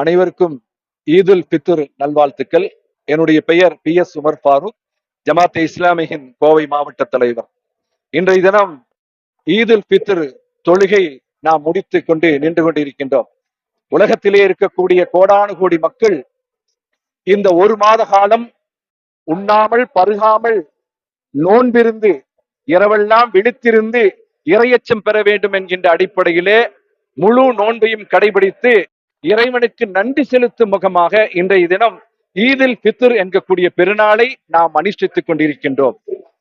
அனைவருக்கும் ஈதுல் பித்துர் நல்வாழ்த்துக்கள். என்னுடைய பெயர் பி எஸ் உமர் ஃபாரூக் ஜமாத்தே இஸ்லாமியின் கோவை மாவட்ட தலைவர். இன்றைய தினம் ஈதுல் பித்ர் தொழுகை நாம் முடித்து கொண்டு நின்று கொண்டிருக்கின்றோம். உலகத்திலே இருக்கக்கூடிய கோடானு கோடி மக்கள் இந்த ஒரு மாத காலம் உண்ணாமல் பருகாமல் நோன்பிருந்து இரவெல்லாம் விழித்திருந்து இரையச்சம் பெற வேண்டும் என்கின்ற அடிப்படையிலே முழு நோன்பையும் கடைபிடித்து இறைவனுக்கு நன்றி செலுத்தும் முகமாக இன்றைய தினம் ஈதில் பித்ர் என்கக்கூடிய பெருநாளை நாம் அனுஷ்டித்துக் கொண்டிருக்கின்றோம்.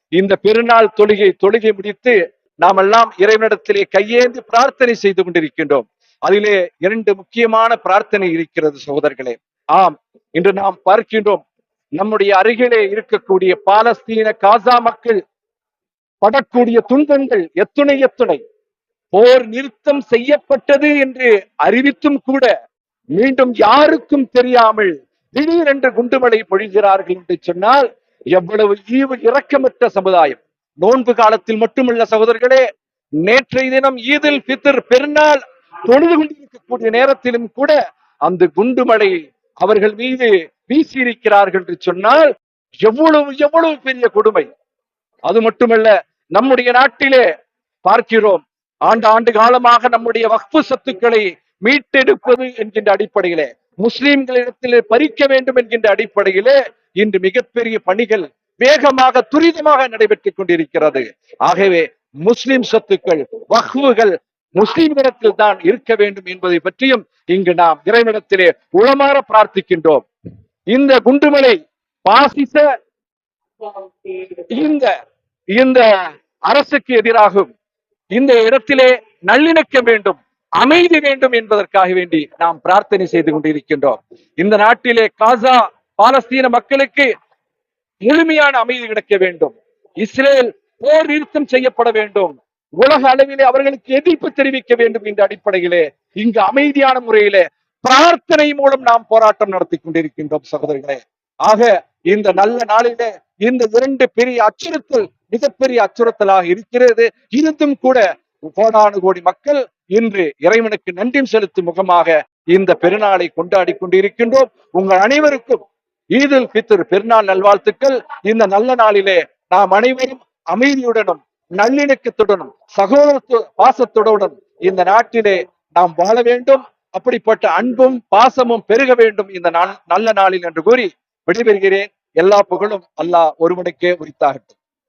இந்த பெருநாள் தொழுகை தொழுகை முடித்து நாம் எல்லாம் இறைவனிடத்திலே கையேந்து பிரார்த்தனை செய்து கொண்டிருக்கின்றோம். அதிலே இரண்டு முக்கியமான பிரார்த்தனை இருக்கிறது சகோதரர்களே. ஆம் இன்று நாம் பார்க்கின்றோம் நம்முடைய அருகிலே இருக்கக்கூடிய பாலஸ்தீன காசா மக்கள் படக்கூடிய துன்பங்கள் எத்துணை எத்துணை. போர் நிறுத்தம் செய்யப்பட்டது என்று அறிவித்தும் கூட மீண்டும் யாருக்கும் தெரியாமல் திடீரென்று குண்டுமலை பொழிகிறார்கள் என்று சொன்னால் எவ்வளவு ஈவு இரக்கமற்ற சமுதாயம். நோன்பு காலத்தில் மட்டுமல்ல சகோதரர்களே நேற்றைய தினம் ஈதில் பித்தர் பெருநாள் தொழுது கொண்டிருக்கக்கூடிய நேரத்திலும் கூட அந்த குண்டுமலை அவர்கள் மீது வீசியிருக்கிறார்கள் என்று சொன்னால் எவ்வளவு எவ்வளவு பெரிய கொடுமை. அது மட்டுமல்ல நம்முடைய நாட்டிலே பார்க்கிறோம் ஆண்டு ஆண்டு காலமாக நம்முடைய வக்ஃபு சத்துக்களை மீட்டெடுப்பது என்கின்ற அடிப்படையிலே முஸ்லிம்களிடத்திலே பறிக்க வேண்டும் என்கின்ற அடிப்படையிலே இன்று மிகப்பெரிய பணிகள் வேகமாக துரிதமாக நடைபெற்றுக் கொண்டிருக்கிறது. ஆகவே முஸ்லிம் சொத்துக்கள் வஹ்வுகள் முஸ்லிம்களிடத்தில் தான் இருக்க வேண்டும் என்பதை பற்றியும் இங்கு நாம் இறைவனிடத்திலே உளமாற பிரார்த்திக்கின்றோம். இந்த குண்டுமலை பாசிச இந்த இந்த அரசுக்கு எதிராகும் இந்த இடத்திலே நல்லிணக்கம் வேண்டும். அமைதி வேண்டும் என்பதற்காக வேண்டி நாம் பிரார்த்தனை செய்து கொண்டிருக்கின்றோம். இந்த நாட்டிலே காசா பாலஸ்தீன மக்களுக்கு முழுமையான அமைதி கிடைக்க வேண்டும். இஸ்ரேல் போர் நிறுத்தம் செய்யப்பட வேண்டும். உலக அளவிலே அவர்களுக்கு எதிர்ப்பு தெரிவிக்க வேண்டும் என்ற அடிப்படையிலே இங்கு அமைதியான முறையிலே பிரார்த்தனை மூலம் நாம் போராட்டம் நடத்தி கொண்டிருக்கின்றோம் சகோதரிகளே. ஆக இந்த நல்ல நாளிலே இந்த இரண்டு பெரிய அச்சுறுத்தல் மிகப்பெரிய அச்சுறுத்தலாக இருக்கிறது. இருந்தும் கூட கோடானு கோடி மக்கள் இன்று இறைவனுக்கு நன்றி செலுத்தும் முகமாக இந்த பெருநாளை கொண்டாடி கொண்டிருக்கின்றோம். உங்கள் அனைவருக்கும் ஈதுல் பித்ர் பெருநாள் நல்வாழ்த்துக்கள். இந்த நல்ல நாளிலே நாம் அனைவரும் அமைதியுடனும் நல்லிணக்கத்துடனும் சகோதரத்து பாசத்துடனும் இந்த நாட்டிலே நாம் வாழ வேண்டும். அப்படிப்பட்ட அன்பும் பாசமும் பெருக வேண்டும் இந்த நாள் நல்ல நாளில் என்று கூறி விடைபெறுகிறேன். எல்லா புகழும் அல்லாஹ் ஒருவனுக்கே உரித்தாகட்டும்.